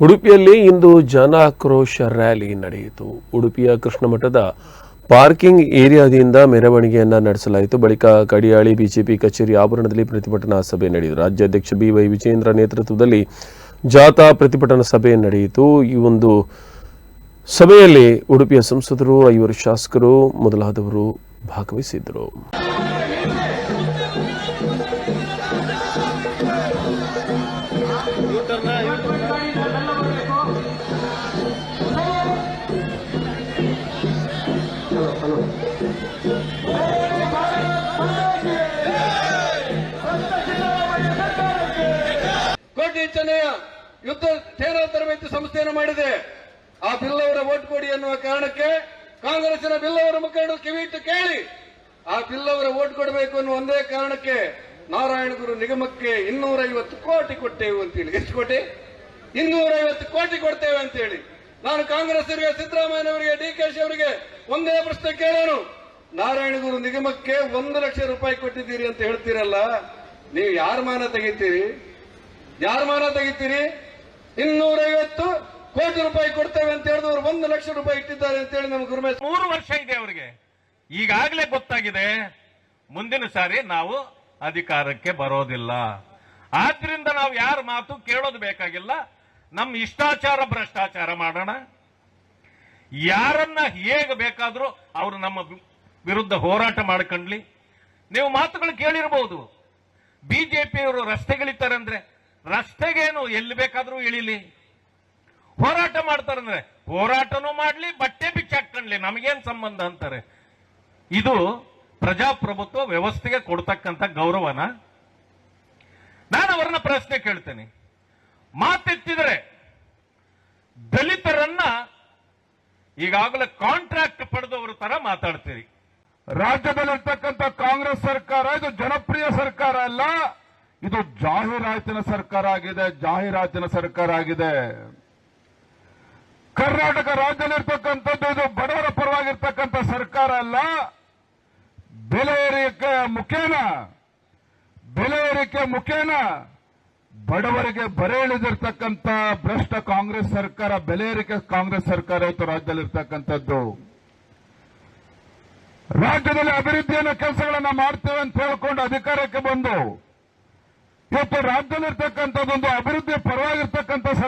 ಉಡುಪಿಯಲ್ಲಿ ಇಂದು ಜನಾಕ್ರೋಶ ರ್ಯಾಲಿ ನಡೆಯಿತು. ಉಡುಪಿಯ ಕೃಷ್ಣ ಮಠದ ಪಾರ್ಕಿಂಗ್ ಏರಿಯಾದಿಂದ ಮೆರವಣಿಗೆಯನ್ನ ನಡೆಸಲಾಯಿತು. ಬಳಿಕ ಕಡಿಯಾಳಿ ಬಿಜೆಪಿ ಕಚೇರಿ ಆವರಣದಲ್ಲಿ ಪ್ರತಿಭಟನಾ ಸಭೆ ನಡೆಯಿತು. ರಾಜ್ಯಾಧ್ಯಕ್ಷ ಬಿ ವೈ ವಿಜೇಂದ್ರ ನೇತೃತ್ವದಲ್ಲಿ ಜಾಥಾ ಪ್ರತಿಭಟನಾ ಸಭೆ ನಡೆಯಿತು. ಈ ಒಂದು ಸಭೆಯಲ್ಲಿ ಉಡುಪಿಯ ಸಂಸದರು, ಐವರು ಶಾಸಕರು, ಮೊದಲಾದವರು ಭಾಗವಹಿಸಿದ್ದರು. ಕೋಟಿ ಚೆನ್ನಯ್ಯ ಯುದ್ಧ ಸೇನಾ ತರಬೇತಿ ಸಂಸ್ಥೆಯನ್ನು ಮಾಡಿದೆ. ಆ ಬಿಲ್ ಅವರ ಓಟ್ ಕೊಡಿ ಎನ್ನುವ ಕಾರಣಕ್ಕೆ ಕಾಂಗ್ರೆಸ್ನ ಬಿಲ್ ಅವರ ಮುಖಂಡರು ಕಿವಿಟ್ಟು ಕೇಳಿ, ಆ ಬಿಲ್ ಅವರ ಓಟ್ ಕೊಡಬೇಕು ಅನ್ನುವ ಒಂದೇ ಕಾರಣಕ್ಕೆ ನಾರಾಯಣಗುರು ನಿಗಮಕ್ಕೆ ಇನ್ನೂರೈವತ್ತು ಕೋಟಿ ಕೊಟ್ಟೇವು ಅಂತೇಳಿ. ಎಷ್ಟು ಕೋಟಿ? ಇನ್ನೂರ ಐವತ್ತು ಕೋಟಿ ಕೊಡ್ತೇವೆ ಅಂತ ಹೇಳಿ ನಾನು ಕಾಂಗ್ರೆಸ್ ಸಿದ್ದರಾಮಯ್ಯ ಅವರಿಗೆ ಡಿ ಕೆ ಶಿ ಅವರಿಗೆ ಒಂದೇ ಪ್ರಶ್ನೆ ಕೇಳೋನು. ನಾರಾಯಣಗುರು ನಿಗಮಕ್ಕೆ ಒಂದು ಲಕ್ಷ ರೂಪಾಯಿ ಕೊಟ್ಟಿದ್ದೀರಿ ಅಂತ ಹೇಳ್ತೀರಲ್ಲ, ನೀವು ಯಾರ ಮಾನ ತೆಗಿತೀರಿ? ಯಾರ ಮಾನ ತೆಗಿತೀರಿ? ಇನ್ನೂರೈವತ್ತು ಕೋಟಿ ರೂಪಾಯಿ ಕೊಡ್ತೇವೆ ಅಂತ ಹೇಳಿದವರು ಒಂದು ಲಕ್ಷ ರೂಪಾಯಿ ಇಟ್ಟಿದ್ದಾರೆ ಅಂತ ಹೇಳಿ ನಮ್ಗೆ ಗುರುಮೇಶ್ ಮೂರು ವರ್ಷ ಇದೆ ಅವರಿಗೆ. ಈಗಾಗಲೇ ಗೊತ್ತಾಗಿದೆ, ಮುಂದಿನ ಸಾರಿ ನಾವು ಅಧಿಕಾರಕ್ಕೆ ಬರೋದಿಲ್ಲ. ಆದ್ರಿಂದ ನಾವು ಯಾರ ಮಾತು ಕೇಳೋದು ಬೇಕಾಗಿಲ್ಲ. ನಮ್ಮ ಇಷ್ಟಾಚಾರ ಭ್ರಷ್ಟಾಚಾರ ಮಾಡೋಣ. ಯಾರನ್ನ ಹೇಗೆ ಬೇಕಾದರೂ ಅವರು ನಮ್ಮ ವಿರುದ್ಧ ಹೋರಾಟ ಮಾಡ್ಕೊಂಡ್ಲಿ. ನೀವು ಮಾತುಗಳು ಕೇಳಿರಬಹುದು ಬಿಜೆಪಿಯವರು ರಸ್ತೆಗಳಿತಾರೆ ಅಂದ್ರೆ ರಸ್ತೆಗೇನು ಎಲ್ಲಿ ಬೇಕಾದ್ರೂ ಇಳಿಲಿ. ಹೋರಾಟ ಮಾಡ್ತಾರಂದ್ರೆ, ಹೋರಾಟನೂ ಮಾಡ್ಲಿ, ಬಟ್ಟೆ ಬಿಚ್ಚಾಕೊಂಡ್ಲಿ ನಮಗೇನ್ ಸಂಬಂಧ ಅಂತಾರೆ. ಇದು ಪ್ರಜಾಪ್ರಭುತ್ವ ವ್ಯವಸ್ಥೆಗೆ ಕೊಡ್ತಕ್ಕಂಥ ಗೌರವನ? ನಾನು ಅವರನ್ನ ಪ್ರಶ್ನೆ ಕೇಳ್ತೇನೆ. ಮಾತೆತ್ತಿದರೆ, ದಲಿತರನ್ನ ಈಗಾಗಲೇ ಕಾಂಟ್ರಾಕ್ಟ್ ಪಡೆದವರ ತರ ಮಾತಾಡ್ತೀರಿ. ರಾಜ್ಯದಲ್ಲಿರ್ತಕ್ಕಂಥ ಕಾಂಗ್ರೆಸ್ ಸರ್ಕಾರ, ಇದು ಜನಪ್ರಿಯ ಸರ್ಕಾರ ಅಲ್ಲ, ಇದು ಜಾಹೀರಾತಿನ ಸರ್ಕಾರ ಆಗಿದೆ, ಜಾಹೀರಾತಿನ ಸರ್ಕಾರ ಆಗಿದೆ. ಕರ್ನಾಟಕ ರಾಜ್ಯದಲ್ಲಿರ್ತಕ್ಕಂಥದ್ದು, ಇದು ಬಡವರ ಪರವಾಗಿರ್ತಕ್ಕಂಥ ಸರ್ಕಾರ ಅಲ್ಲ. ಬೆಲೆ ಏರಿಕೆ ಮುಖೇನ, ಬೆಲೆ ಏರಿಕೆ ಮುಖೇನ, ಬಡವರಿಗೆ ಬರೆ ಇಳಿದಿರ್ತಕ್ಕಂಥ ಭ್ರಷ್ಟ ಕಾಂಗ್ರೆಸ್ ಸರ್ಕಾರ, ಬೆಲೆ ಏರಿಕೆ ಕಾಂಗ್ರೆಸ್ ಸರ್ಕಾರ ಇವತ್ತು ರಾಜ್ಯದಲ್ಲಿರ್ತಕ್ಕಂಥದ್ದು. ರಾಜ್ಯದಲ್ಲಿ ಅಭಿವೃದ್ಧಿಯನ್ನು ಕೆಲಸಗಳನ್ನ ಮಾಡ್ತೇವೆ ಅಂತ ಹೇಳ್ಕೊಂಡು ಅಧಿಕಾರಕ್ಕೆ ಬಂದು ಇವತ್ತು ರಾಜ್ಯದಲ್ಲಿರ್ತಕ್ಕಂಥದ್ದೊಂದು ಅಭಿವೃದ್ಧಿ ಪರವಾಗಿರ್ತಕ್ಕಂಥ ಸರ್ಕಾರ